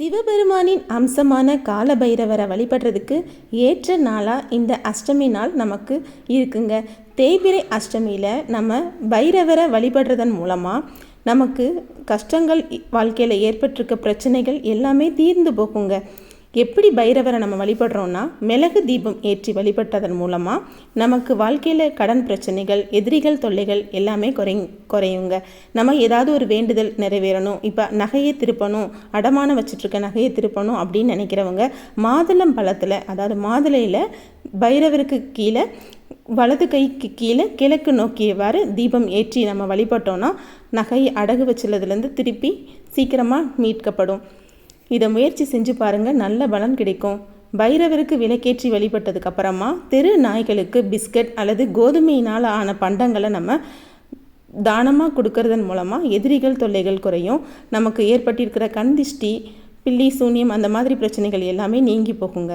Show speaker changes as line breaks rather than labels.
சிவபெருமானின் அம்சமான காலபைரவரை வழிபடுறதுக்கு ஏற்ற நாளாக இந்த அஷ்டமி நாள் நமக்கு இருக்குங்க. தேய்பிரை அஷ்டமியில் நம்ம பைரவரை வழிபடுறதன் மூலமாக நமக்கு கஷ்டங்கள் வாழ்க்கையில் ஏற்பட்டிருக்க பிரச்சனைகள் எல்லாமே தீர்ந்து போகுங்க. எப்படி பைரவரை நம்ம வழிபடுறோன்னா மிளகு தீபம் ஏற்றி வழிபட்டதன் மூலமாக நமக்கு வாழ்க்கையில் கடன் பிரச்சனைகள் எதிரிகள் தொல்லைகள் எல்லாமே குறை குறையுங்க. நம்ம ஏதாவது ஒரு வேண்டுதல் நிறைவேறணும். இப்போ நகையை திருப்பணும் அடமானம் வச்சிட்ருக்க நகையை திருப்பணும் அப்படின்னு நினைக்கிறவங்க மாதுளம் பழத்தில் அதாவது மாதுளையில் பைரவருக்கு கீழே வலது கைக்கு கீழே கிழக்கு நோக்கியவாறு தீபம் ஏற்றி நம்ம வழிபட்டோன்னா நகை அடகு வச்சுள்ளதுலேருந்து திருப்பி சீக்கிரமாக மீட்கப்படும். இதை முயற்சி செஞ்சு பாருங்கள் நல்ல பலன் கிடைக்கும். பைரவருக்கு விலக்கேற்றி வழிபட்டதுக்கு அப்புறமா தெரு நாய்களுக்கு பிஸ்கட் அல்லது கோதுமையினால் ஆன பண்டங்களை நம்ம தானமாக கொடுக்கறதன் மூலமாக எதிரிகள் தொல்லைகள் குறையும். நமக்கு ஏற்பட்டிருக்கிற கண் திஷ்டி பில்லி சூன்யம் அந்த மாதிரி பிரச்சனைகள் எல்லாமே நீங்கி போகுங்க.